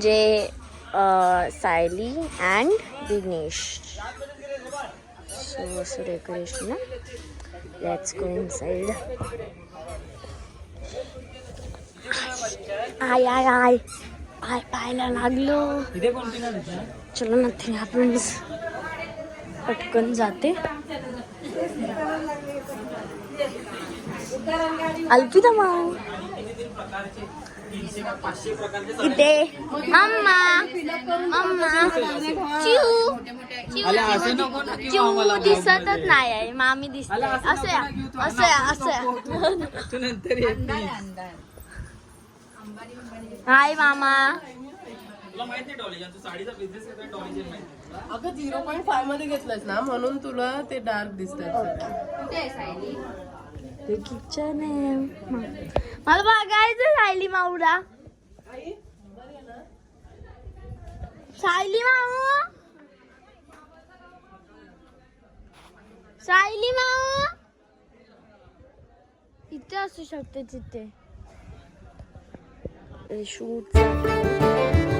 म्हणजे Sayali and Dinesh. So असं decoration ना? Let's go inside I I I. I पाहायला लागलो. चलो नथिंग हॅपन्स पटकन जाते. अल्पिता मग इथे मम्मा मम्मा चिऊ. चिऊ चिऊ दिसतच नाही आहे. मामी दिसते. असं असं या. असं हाय मामा. अगं झिरो पॉईंट फायमध्ये घेतलंस ना म्हणून तुला ते डार्क दिसतात ते किचन आहे मला बघायचं सायली माऊला सायली माऊ सायली माऊ इथे असू शकते तिथे शूट शूट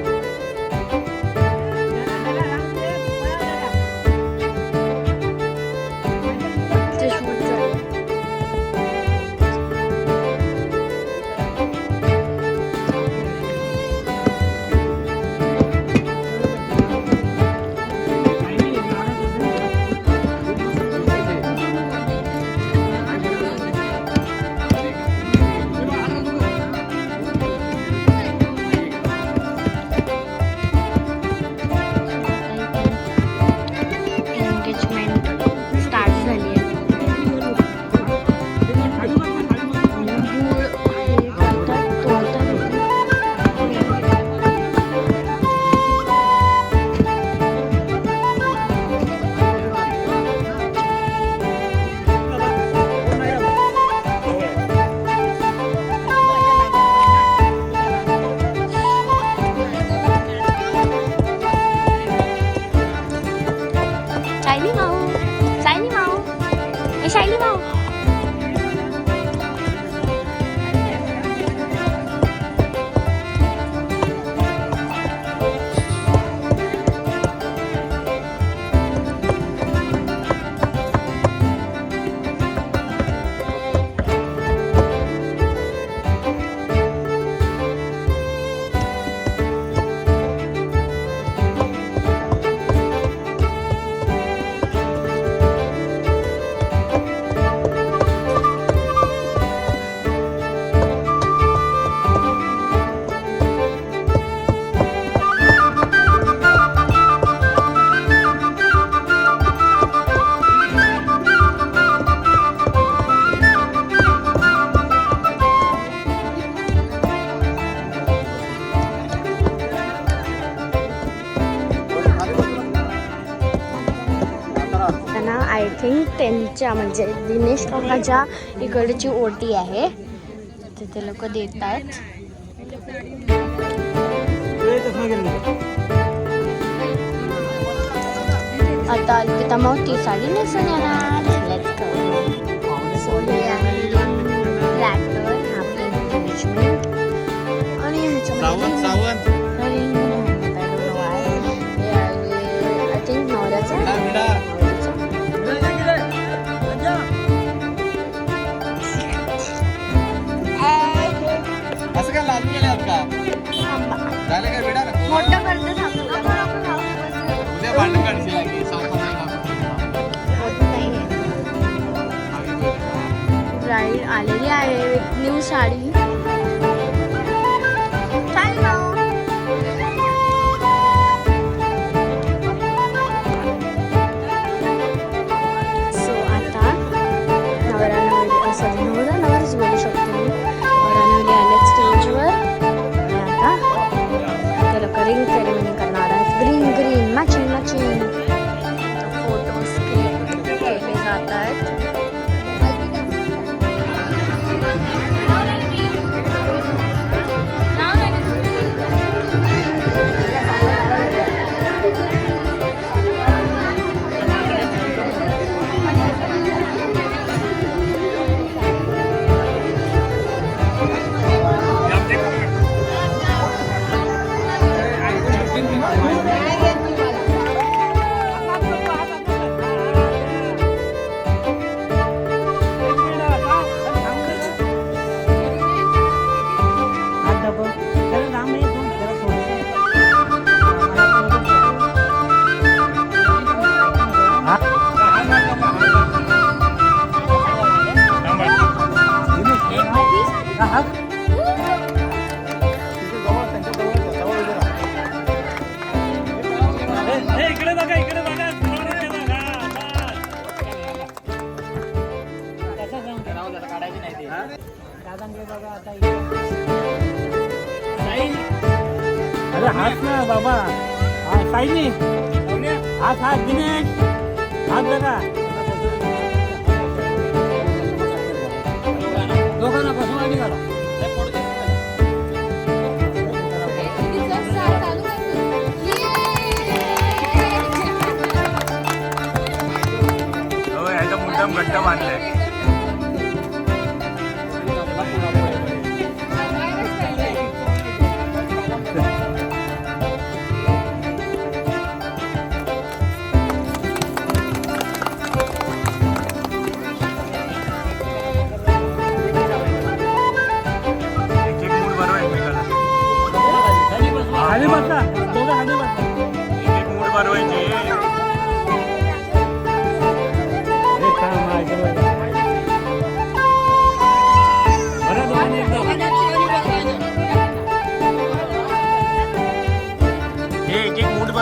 त्यांच्या म्हणजे दिनेश काकाच्या इकडची ओटी आहे तिथे लोक देत आहेत आता अल्पिता मग ती साडी नेसून येणार. आणि ह्याच्यामध्ये न्यू साडी. सो आता नवरा नवरी असं अरे हात ना बाबा. हा साईनी. हात हात दिनेश. हात बघा दोघांना हो याचा मुद्दाम घट्ट बांधलाय खाली बसा दोघं खाली बसा मूड थांब, हा, बरोबर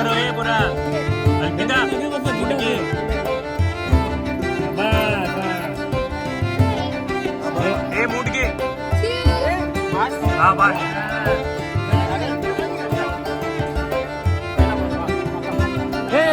आहे. पुरा अल्पिता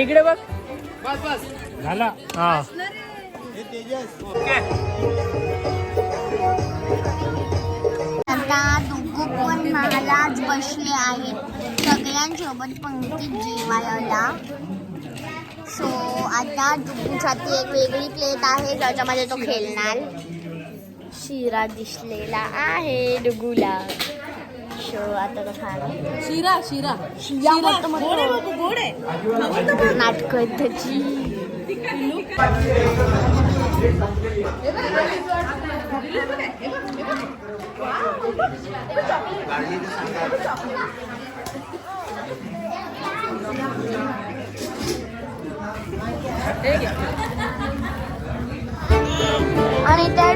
इकडे बघ. झाला. हा. आता दोघं पण महालाच बसले आहेत. सगळ्यांसोबत पंक्तीत जेवायला. सो आता डुगूसाठी एक वेगळी प्लेट आहे. ज्याच्यामध्ये तो खेळणार. शिरा दिसलेला आहे डुगूला. आता तर खाणं शिरा शिरा. नाटक त्याची. आणि त्या